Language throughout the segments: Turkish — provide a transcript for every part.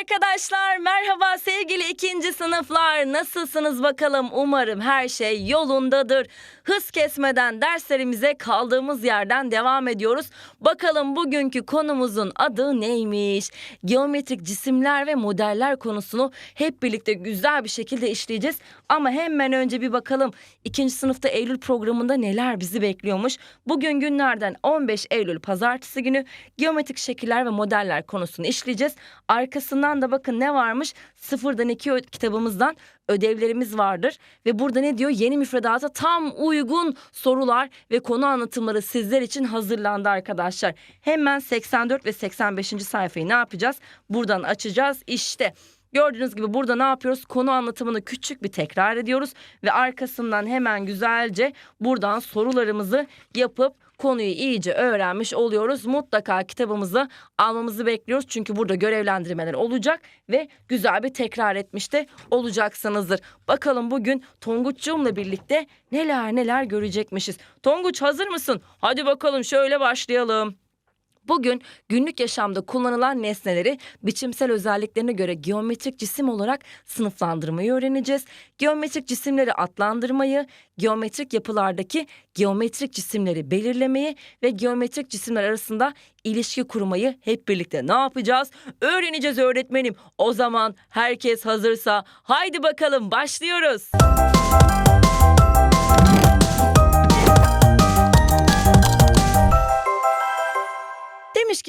arkadaşlar. Merhaba sevgili ikinci sınıflar. Nasılsınız bakalım? Umarım her şey yolundadır. Hız kesmeden derslerimize kaldığımız yerden devam ediyoruz. Bakalım bugünkü konumuzun adı neymiş? Geometrik cisimler ve modeller konusunu hep birlikte güzel bir şekilde işleyeceğiz. Ama hemen önce bir bakalım ikinci sınıfta Eylül programında neler bizi bekliyormuş. Bugün günlerden 15 Eylül pazartesi günü geometrik şekiller ve modeller konusunu işleyeceğiz. Arkasından da bakın ne varmış? Sıfırdan iki kitabımızdan ödevlerimiz vardır. Ve burada ne diyor? Yeni müfredata tam uygun sorular ve konu anlatımları sizler için hazırlandı arkadaşlar. Hemen 84 ve 85. sayfayı ne yapacağız? Buradan açacağız. İşte Gördüğünüz gibi burada ne yapıyoruz? Konu anlatımını küçük bir tekrar ediyoruz ve arkasından hemen güzelce buradan sorularımızı yapıp konuyu iyice öğrenmiş oluyoruz. Mutlaka kitabımızı almamızı bekliyoruz. Çünkü burada görevlendirmeler olacak ve güzel bir tekrar etmiş de olacaksınızdır. Bakalım bugün Tonguç'cumla birlikte neler neler görecekmişiz. Tonguç hazır mısın? Hadi bakalım şöyle başlayalım. Bugün günlük yaşamda kullanılan nesneleri biçimsel özelliklerine göre geometrik cisim olarak sınıflandırmayı öğreneceğiz. Geometrik cisimleri adlandırmayı, geometrik yapılardaki geometrik cisimleri belirlemeyi ve geometrik cisimler arasında ilişki kurmayı hep birlikte ne yapacağız? Öğreneceğiz öğretmenim. O zaman herkes hazırsa haydi bakalım başlıyoruz. Demiş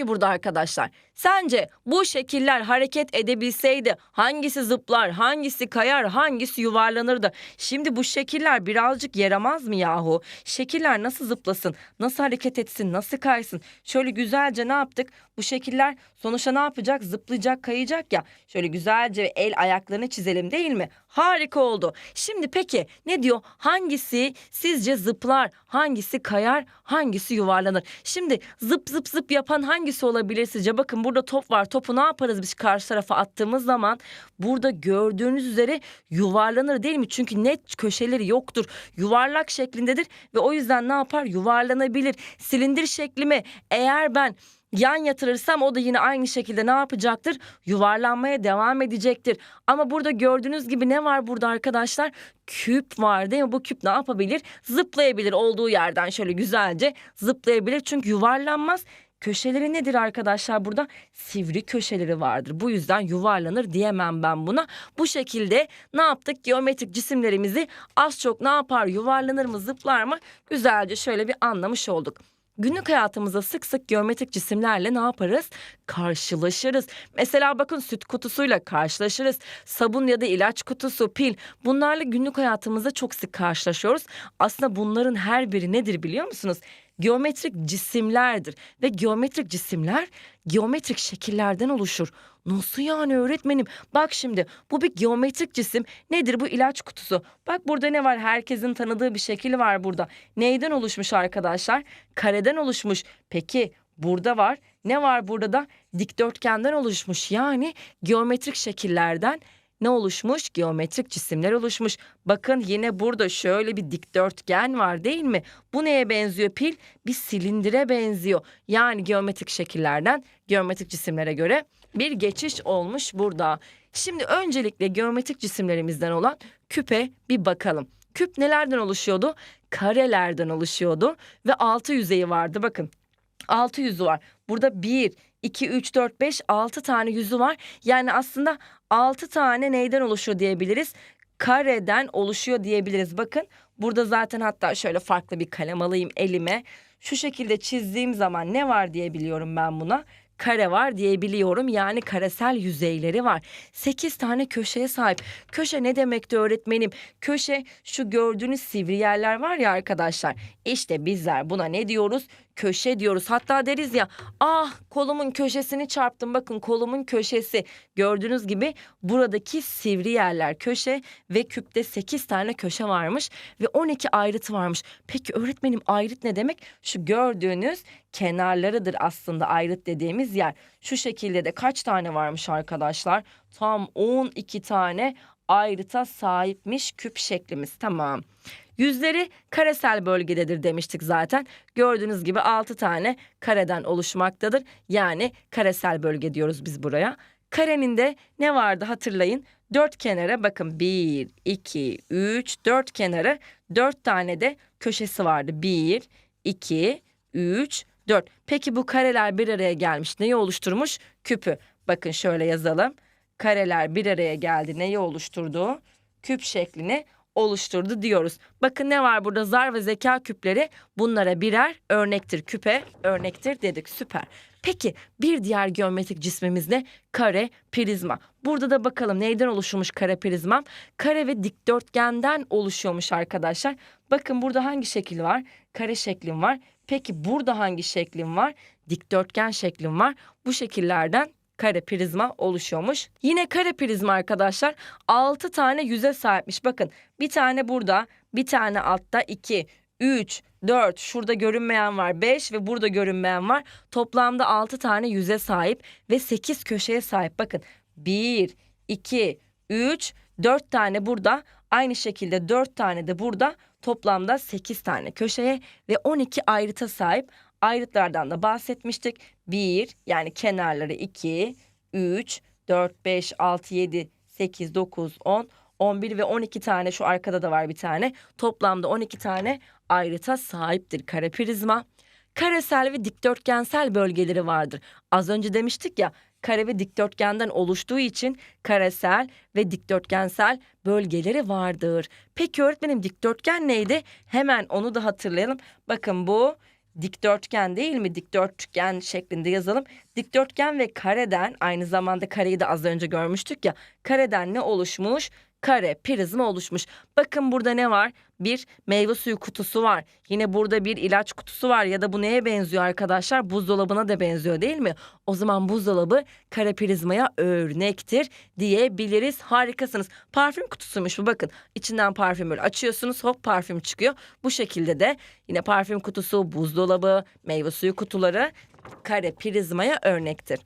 ki burada arkadaşlar sence bu şekiller hareket edebilseydi hangisi zıplar, hangisi kayar, hangisi yuvarlanırdı? Şimdi bu şekiller birazcık yaramaz mı yahu? Şekiller nasıl zıplasın, nasıl hareket etsin, nasıl kaysın? Şöyle güzelce ne yaptık? Bu şekiller sonuçta ne yapacak? Zıplayacak, kayacak ya. Şöyle güzelce el ayaklarını çizelim değil mi? Harika oldu. Şimdi peki ne diyor? Hangisi sizce zıplar, hangisi kayar, hangisi yuvarlanır? Şimdi zıp zıp zıp yapan hangisi olabilir sizce? Bakın burada top var. Topu ne yaparız biz karşı tarafa attığımız zaman? Burada gördüğünüz üzere yuvarlanır değil mi? Çünkü net köşeleri yoktur. Yuvarlak şeklindedir ve o yüzden ne yapar? Yuvarlanabilir. Silindir şekli mi? Eğer ben yan yatırırsam o da yine aynı şekilde ne yapacaktır? Yuvarlanmaya devam edecektir. Ama burada gördüğünüz gibi ne var burada arkadaşlar? Küp var değil mi? Bu küp ne yapabilir? Zıplayabilir olduğu yerden şöyle güzelce zıplayabilir. Çünkü yuvarlanmaz. Köşeleri nedir arkadaşlar burada? Sivri köşeleri vardır. Bu yüzden yuvarlanır diyemem ben buna. Bu şekilde ne yaptık? Geometrik cisimlerimizi az çok ne yapar? Yuvarlanır mı, zıplar mı? Güzelce şöyle bir anlamış olduk. Günlük hayatımızda sık sık geometrik cisimlerle ne yaparız? Karşılaşırız. Mesela bakın süt kutusuyla karşılaşırız. Sabun ya da ilaç kutusu, pil. Bunlarla günlük hayatımızda çok sık karşılaşıyoruz. Aslında bunların her biri nedir biliyor musunuz? Geometrik cisimlerdir ve geometrik cisimler geometrik şekillerden oluşur. Nasıl yani öğretmenim? Bak şimdi bu bir geometrik cisim. Nedir bu ilaç kutusu? Bak burada ne var? Herkesin tanıdığı bir şekil var burada. Neyden oluşmuş arkadaşlar? Kareden oluşmuş. Peki burada var. Ne var burada da? Dikdörtgenden oluşmuş. Yani geometrik şekillerden ne oluşmuş? Geometrik cisimler oluşmuş. Bakın yine burada şöyle bir dikdörtgen var değil mi? Bu neye benziyor pil? Bir silindire benziyor. Yani geometrik şekillerden geometrik cisimlere göre bir geçiş olmuş burada. Şimdi öncelikle geometrik cisimlerimizden olan küpe bir bakalım. Küp nelerden oluşuyordu? Karelerden oluşuyordu ve altı yüzeyi vardı bakın. Altı yüzü var. Burada 1, 2, 3, 4, 5, 6 tane yüzü var. Yani aslında 6 tane neyden oluşuyor diyebiliriz? Kareden oluşuyor diyebiliriz. Bakın burada zaten hatta şöyle farklı bir kalem alayım elime. Şu şekilde çizdiğim zaman ne var diyebiliyorum ben buna? Kare var diyebiliyorum. Yani karesel yüzeyleri var. 8 tane köşeye sahip. Köşe ne demekti öğretmenim? Köşe şu gördüğünüz sivri yerler var ya arkadaşlar. İşte bizler buna ne diyoruz? Köşe diyoruz. Hatta deriz ya ah kolumun köşesini çarptım. Bakın kolumun köşesi. Gördüğünüz gibi buradaki sivri yerler köşe ve küpte 8 tane köşe varmış ve 12 ayrıt varmış. Peki öğretmenim ayrıt ne demek? Şu gördüğünüz kenarlarıdır aslında ayrıt dediğimiz yer. Şu şekilde de kaç tane varmış arkadaşlar? Tam 12 tane ayrıta sahipmiş küp şeklimiz. Tamam. Yüzleri karesel bölgededir demiştik zaten. Gördüğünüz gibi 6 tane kareden oluşmaktadır. Yani karesel bölge diyoruz biz buraya. Karenin de ne vardı hatırlayın. Dört kenara bakın 1, 2, 3, 4 kenarı 4 tane de köşesi vardı. 1, 2, 3, 4. Peki bu kareler bir araya gelmiş. Neyi oluşturmuş? Küpü. Bakın şöyle yazalım. Kareler bir araya geldi. Neyi oluşturdu? Küp şeklini oluşturdu diyoruz. Bakın ne var burada zar ve zeka küpleri bunlara birer örnektir. Küpe örnektir dedik süper. Peki bir diğer geometrik cismimiz ne? Kare prizma. Burada da bakalım neyden oluşmuş kare prizmam? Kare ve dikdörtgenden oluşuyormuş arkadaşlar. Bakın burada hangi şekil var? Kare şeklim var. Peki burada hangi şeklim var? Dikdörtgen şeklim var. Bu şekillerden kare prizma oluşuyormuş. Yine kare prizma arkadaşlar 6 tane yüze sahipmiş. Bakın bir tane burada, bir tane altta 2, 3, 4, şurada görünmeyen var 5 ve burada görünmeyen var. Toplamda 6 tane yüze sahip ve 8 köşeye sahip. Bakın 1, 2, 3, 4 tane burada. Aynı şekilde 4 tane de burada. Toplamda 8 tane köşeye ve 12 ayrıta sahip. Ayrıtlardan da bahsetmiştik. 1 yani kenarları 2, 3, 4, 5, 6, 7, 8, 9, 10, 11 ve 12 tane şu arkada da var bir tane. Toplamda 12 tane ayrıta sahiptir kare prizma. Karesel ve dikdörtgensel bölgeleri vardır. Az önce demiştik ya kare ve dikdörtgenden oluştuğu için karesel ve dikdörtgensel bölgeleri vardır. Peki öğretmenim dikdörtgen neydi? Hemen onu da hatırlayalım. Bakın bu dikdörtgen değil mi? Dikdörtgen şeklinde yazalım. Dikdörtgen ve kareden aynı zamanda kareyi de az önce görmüştük ya. Kareden ne oluşmuş? Kare, prizma oluşmuş. Bakın burada ne var? Bir meyve suyu kutusu var. Yine burada bir ilaç kutusu var ya da bu neye benziyor arkadaşlar? Buzdolabına da benziyor değil mi? O zaman buzdolabı kare prizmaya örnektir diyebiliriz. Harikasınız. Parfüm kutusuymuş bu bakın. İçinden parfüm böyle açıyorsunuz hop parfüm çıkıyor. Bu şekilde de yine parfüm kutusu, buzdolabı, meyve suyu kutuları kare prizmaya örnektir.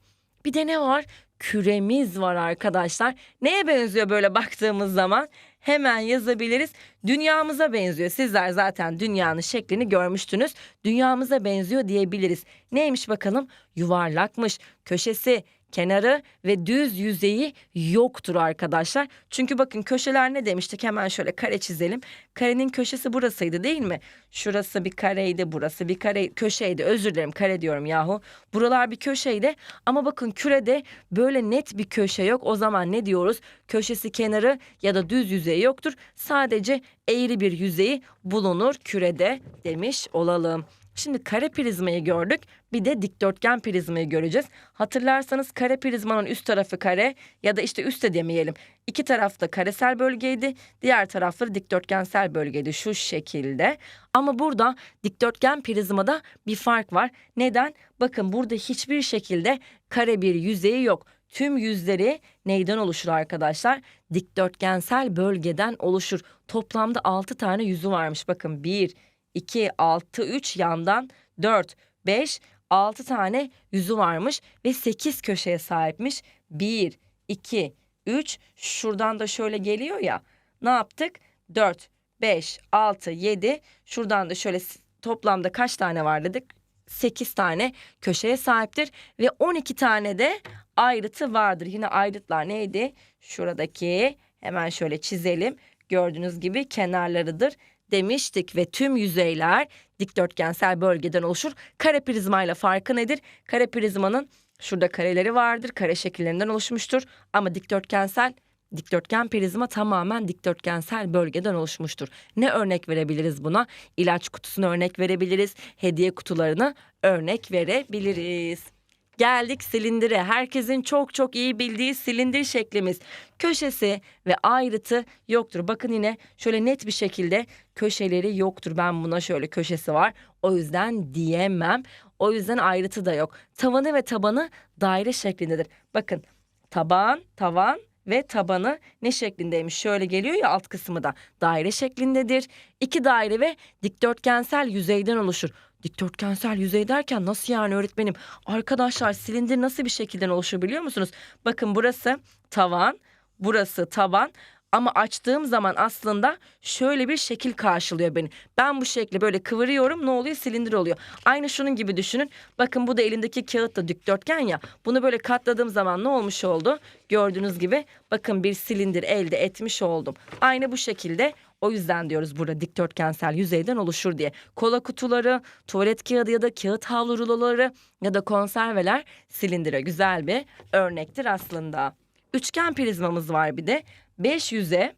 Bir de ne var? Küremiz var arkadaşlar. Neye benziyor böyle baktığımız zaman? Hemen yazabiliriz. Dünyamıza benziyor. Sizler zaten dünyanın şeklini görmüştünüz. Dünyamıza benziyor diyebiliriz. Neymiş bakalım? Yuvarlakmış. Köşesi, kenarı ve düz yüzeyi yoktur arkadaşlar. Çünkü bakın köşeler ne demiştik? Hemen şöyle kare çizelim. Karenin köşesi burasıydı değil mi? Şurası bir kareydi, burası bir kare köşeydi. Özür dilerim kare diyorum yahu. Buralar bir köşeydi ama bakın kürede böyle net bir köşe yok. O zaman ne diyoruz? Köşesi kenarı ya da düz yüzeyi yoktur. Sadece eğri bir yüzeyi bulunur kürede demiş olalım. Şimdi kare prizmayı gördük. Bir de dikdörtgen prizmayı göreceğiz. Hatırlarsanız kare prizmanın üst tarafı kare ya da işte üstte demeyelim. İki tarafta karesel bölgeydi. Diğer tarafları dikdörtgensel bölgeydi şu şekilde. Ama burada dikdörtgen prizmada bir fark var. Neden? Bakın burada hiçbir şekilde kare bir yüzeyi yok. Tüm yüzleri neyden oluşur arkadaşlar? Dikdörtgensel bölgeden oluşur. Toplamda 6 tane yüzü varmış. Bakın 1, 2, 6, 3 yandan 4, 5, 6 tane yüzü varmış ve 8 köşeye sahipmiş. 1, 2, 3 şuradan da şöyle geliyor ya. Ne yaptık? 4, 5, 6, 7 şuradan da şöyle toplamda kaç tane var dedik? 8 tane köşeye sahiptir ve 12 tane de ayrıtı vardır. Yine ayrıtlar neydi? Şuradaki hemen şöyle çizelim. Gördüğünüz gibi kenarlarıdır demiştik ve tüm yüzeyler dikdörtgensel bölgeden oluşur. Kare prizmayla farkı nedir? Kare prizmanın şurada kareleri vardır. Kare şekillerinden oluşmuştur. Ama dikdörtgensel dikdörtgen prizma tamamen dikdörtgensel bölgeden oluşmuştur. Ne örnek verebiliriz buna? İlaç kutusunu örnek verebiliriz. Hediye kutularını örnek verebiliriz. Geldik silindire. Herkesin çok çok iyi bildiği silindir şeklimiz. Köşesi ve ayrıtı yoktur. Bakın yine şöyle net bir şekilde köşeleri yoktur. Ben buna şöyle köşesi var. O yüzden diyemem. O yüzden ayrıtı da yok. Tavanı ve tabanı daire şeklindedir. Bakın taban, tavan ve tabanı ne şeklindeymiş? Şöyle geliyor ya alt kısmı da daire şeklindedir. İki daire ve dikdörtgensel yüzeyden oluşur. Dikdörtgensel yüzey derken nasıl yani öğretmenim? Arkadaşlar silindir nasıl bir şekilden oluşur biliyor musunuz? Bakın burası tavan, burası taban. Ama açtığım zaman aslında şöyle bir şekil karşılıyor beni. Ben bu şekli böyle kıvırıyorum ne oluyor? Silindir oluyor. Aynı şunun gibi düşünün. Bakın bu da elimdeki kağıt da dikdörtgen ya. Bunu böyle katladığım zaman ne olmuş oldu? Gördüğünüz gibi bakın bir silindir elde etmiş oldum. Aynı bu şekilde o yüzden diyoruz burada dikdörtgensel yüzeyden oluşur diye. Kola kutuları, tuvalet kağıdı ya da kağıt havlu ruloları ya da konserveler silindire güzel bir örnektir aslında. Üçgen prizmamız var bir de. 5 yüze,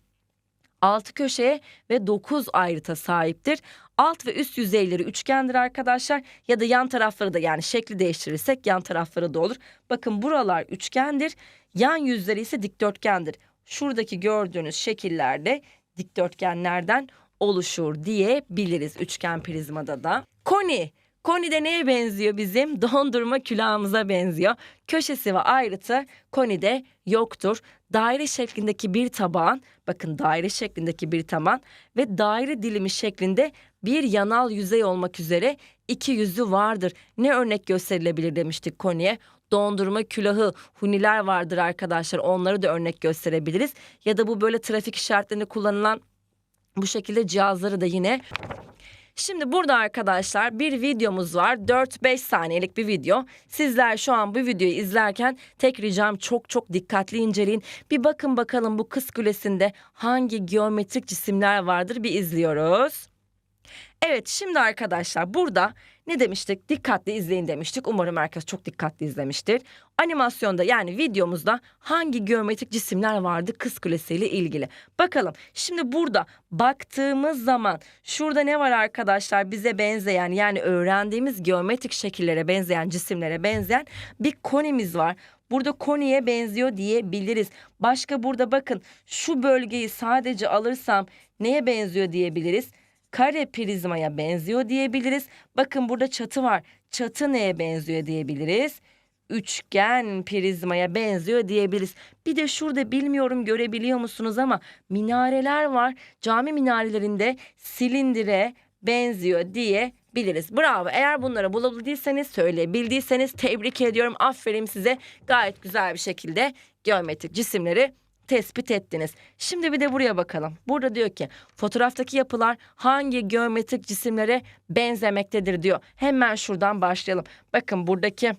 6 köşeye ve 9 ayrıta sahiptir. Alt ve üst yüzeyleri üçgendir arkadaşlar ya da yan tarafları da yani şekli değiştirirsek yan tarafları da olur. Bakın buralar üçgendir, yan yüzleri ise dikdörtgendir. Şuradaki gördüğünüz şekillerde dikdörtgenlerden oluşur diyebiliriz üçgen prizmada da. Koni Koni de neye benziyor bizim? Dondurma külahımıza benziyor. Köşesi ve ayrıtı konide yoktur. Daire şeklindeki bir tabağın, bakın daire şeklindeki bir taban ve daire dilimi şeklinde bir yanal yüzey olmak üzere iki yüzü vardır. Ne örnek gösterilebilir demiştik koniye? Dondurma külahı, huniler vardır arkadaşlar. Onları da örnek gösterebiliriz. Ya da bu böyle trafik işaretlerinde kullanılan bu şekilde cihazları da yine Şimdi burada arkadaşlar bir videomuz var. 4-5 saniyelik bir video. Sizler şu an bu videoyu izlerken tek ricam çok çok dikkatli inceleyin. Bir bakın bakalım bu kız kulesinde hangi geometrik cisimler vardır bir izliyoruz. Evet şimdi arkadaşlar burada ne demiştik? Dikkatli izleyin demiştik. Umarım herkes çok dikkatli izlemiştir. Animasyonda yani videomuzda hangi geometrik cisimler vardı Kız Kulesi ile ilgili. Bakalım şimdi burada baktığımız zaman şurada ne var arkadaşlar bize benzeyen yani öğrendiğimiz geometrik şekillere benzeyen cisimlere benzeyen bir konimiz var. Burada koniye benziyor diyebiliriz. Başka burada bakın şu bölgeyi sadece alırsam neye benziyor diyebiliriz? Kare prizmaya benziyor diyebiliriz. Bakın burada çatı var. Çatı neye benziyor diyebiliriz? Üçgen prizmaya benziyor diyebiliriz. Bir de şurada bilmiyorum görebiliyor musunuz ama minareler var. Cami minarelerinde silindire benziyor diye biliriz. Bravo. Eğer bunları bulabildiyseniz, söyleyebildiyseniz tebrik ediyorum. Aferin size. Gayet güzel bir şekilde geometrik cisimleri tespit ettiniz. Şimdi bir de buraya bakalım. Burada diyor ki fotoğraftaki yapılar hangi geometrik cisimlere benzemektedir diyor. Hemen şuradan başlayalım. Bakın buradaki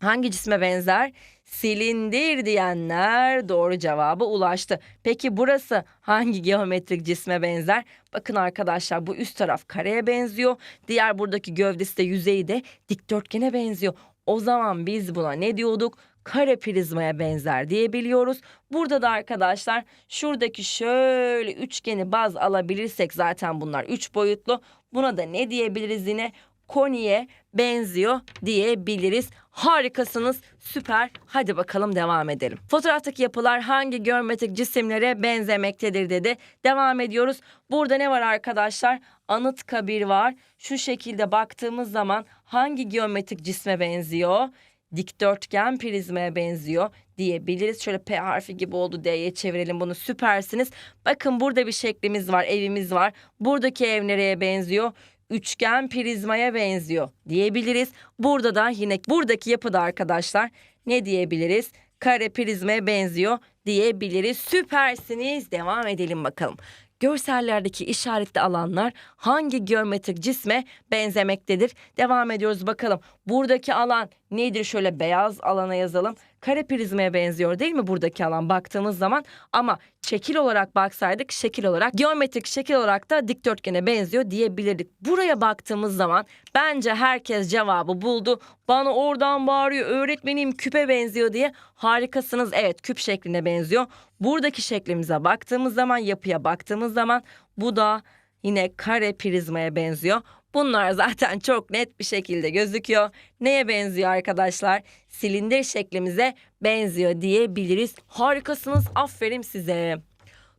hangi cisme benzer? Silindir diyenler doğru cevaba ulaştı. Peki burası hangi geometrik cisme benzer? Bakın arkadaşlar bu üst taraf kareye benziyor. Diğer buradaki gövdesi de yüzeyi de dikdörtgene benziyor. O zaman biz buna ne diyorduk? kare prizmaya benzer diyebiliyoruz. Burada da arkadaşlar şuradaki şöyle üçgeni baz alabilirsek zaten bunlar üç boyutlu. Buna da ne diyebiliriz yine? Koniye benziyor diyebiliriz. Harikasınız, süper. Hadi bakalım devam edelim. Fotoğraftaki yapılar hangi geometrik cisimlere benzemektedir dedi. Devam ediyoruz. Burada ne var arkadaşlar? Anıtkabir var. Şu şekilde baktığımız zaman hangi geometrik cisme benziyor? dikdörtgen prizmaya benziyor diyebiliriz. Şöyle P harfi gibi oldu D'ye çevirelim bunu süpersiniz. Bakın burada bir şeklimiz var evimiz var. Buradaki ev nereye benziyor? Üçgen prizmaya benziyor diyebiliriz. Burada da yine buradaki yapıda arkadaşlar ne diyebiliriz? Kare prizmaya benziyor diyebiliriz. Süpersiniz. Devam edelim bakalım görsellerdeki işaretli alanlar hangi geometrik cisme benzemektedir? Devam ediyoruz bakalım. Buradaki alan nedir? Şöyle beyaz alana yazalım. Kare prizmaya benziyor değil mi buradaki alan baktığımız zaman? Ama şekil olarak baksaydık şekil olarak geometrik şekil olarak da dikdörtgene benziyor diyebilirdik. Buraya baktığımız zaman bence herkes cevabı buldu. Bana oradan bağırıyor öğretmenim küpe benziyor diye. Harikasınız evet küp şekline benziyor. Buradaki şeklimize baktığımız zaman yapıya baktığımız zaman bu da yine kare prizmaya benziyor. Bunlar zaten çok net bir şekilde gözüküyor. Neye benziyor arkadaşlar? Silindir şeklimize benziyor diyebiliriz. Harikasınız. Aferin size.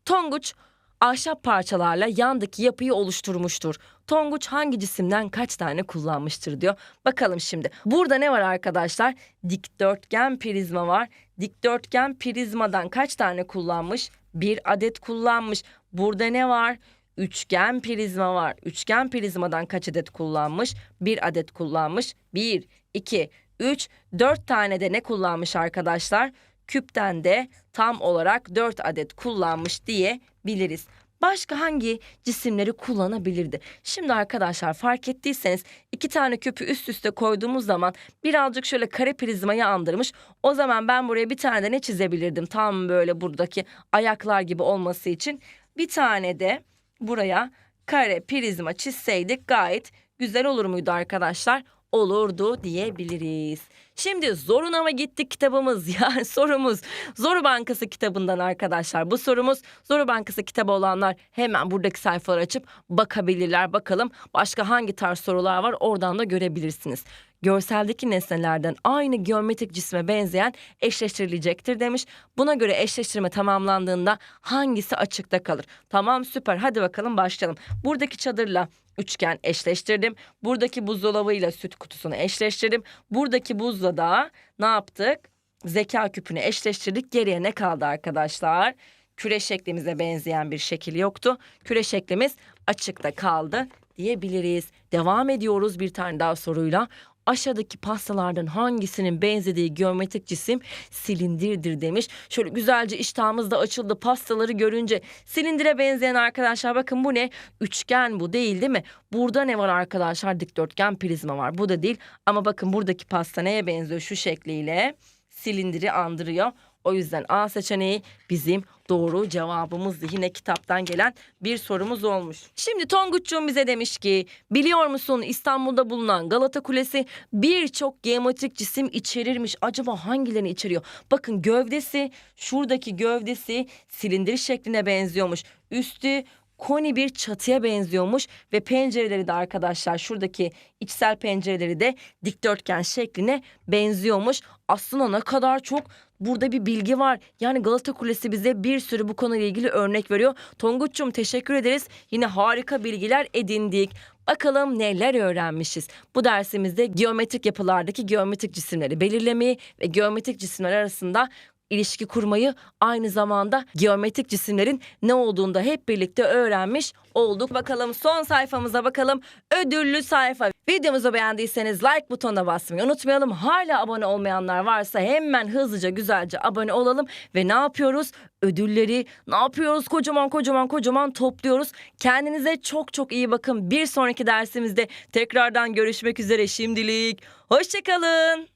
Tonguç ahşap parçalarla yandaki yapıyı oluşturmuştur. Tonguç hangi cisimden kaç tane kullanmıştır diyor. Bakalım şimdi. Burada ne var arkadaşlar? Dikdörtgen prizma var. Dikdörtgen prizmadan kaç tane kullanmış? Bir adet kullanmış. Burada ne var? Üçgen prizma var. Üçgen prizmadan kaç adet kullanmış? Bir adet kullanmış. Bir, iki, üç, dört tane de ne kullanmış arkadaşlar? küpten de tam olarak 4 adet kullanmış diyebiliriz. Başka hangi cisimleri kullanabilirdi? Şimdi arkadaşlar fark ettiyseniz iki tane küpü üst üste koyduğumuz zaman birazcık şöyle kare prizmayı andırmış. O zaman ben buraya bir tane de ne çizebilirdim? Tam böyle buradaki ayaklar gibi olması için. Bir tane de buraya kare prizma çizseydik gayet güzel olur muydu arkadaşlar? Olurdu diyebiliriz. Şimdi Zoruna mı gittik kitabımız yani sorumuz Zoru Bankası kitabından arkadaşlar. Bu sorumuz Zoru Bankası kitabı olanlar hemen buradaki sayfaları açıp bakabilirler. Bakalım başka hangi tarz sorular var oradan da görebilirsiniz. Görseldeki nesnelerden aynı geometrik cisme benzeyen eşleştirilecektir demiş. Buna göre eşleştirme tamamlandığında hangisi açıkta kalır? Tamam süper hadi bakalım başlayalım. Buradaki çadırla üçgen eşleştirdim. Buradaki buzdolabıyla süt kutusunu eşleştirdim. Buradaki buzla da ne yaptık? Zeka küpünü eşleştirdik. Geriye ne kaldı arkadaşlar? Küre şeklimize benzeyen bir şekil yoktu. Küre şeklimiz açıkta kaldı diyebiliriz. Devam ediyoruz bir tane daha soruyla. Aşağıdaki pastalardan hangisinin benzediği geometrik cisim silindirdir demiş. Şöyle güzelce iştahımız da açıldı pastaları görünce. Silindire benzeyen arkadaşlar bakın bu ne? Üçgen bu değil değil mi? Burada ne var arkadaşlar? Dikdörtgen prizma var. Bu da değil ama bakın buradaki pasta neye benziyor şu şekliyle? Silindiri andırıyor. O yüzden A seçeneği bizim doğru cevabımızdı. Yine kitaptan gelen bir sorumuz olmuş. Şimdi Tonguç'cuğum bize demiş ki biliyor musun İstanbul'da bulunan Galata Kulesi birçok geometrik cisim içerirmiş. Acaba hangilerini içeriyor? Bakın gövdesi şuradaki gövdesi silindir şekline benziyormuş. Üstü koni bir çatıya benziyormuş ve pencereleri de arkadaşlar şuradaki içsel pencereleri de dikdörtgen şekline benziyormuş. Aslında ne kadar çok burada bir bilgi var. Yani Galata Kulesi bize bir sürü bu konuyla ilgili örnek veriyor. Tonguç'cum teşekkür ederiz. Yine harika bilgiler edindik. Bakalım neler öğrenmişiz. Bu dersimizde geometrik yapılardaki geometrik cisimleri belirlemeyi ve geometrik cisimler arasında ilişki kurmayı aynı zamanda geometrik cisimlerin ne olduğunu da hep birlikte öğrenmiş olduk. Bakalım son sayfamıza bakalım. Ödüllü sayfa. Videomuzu beğendiyseniz like butonuna basmayı unutmayalım. Hala abone olmayanlar varsa hemen hızlıca güzelce abone olalım. Ve ne yapıyoruz? Ödülleri ne yapıyoruz? Kocaman kocaman kocaman topluyoruz. Kendinize çok çok iyi bakın. Bir sonraki dersimizde tekrardan görüşmek üzere şimdilik. Hoşçakalın.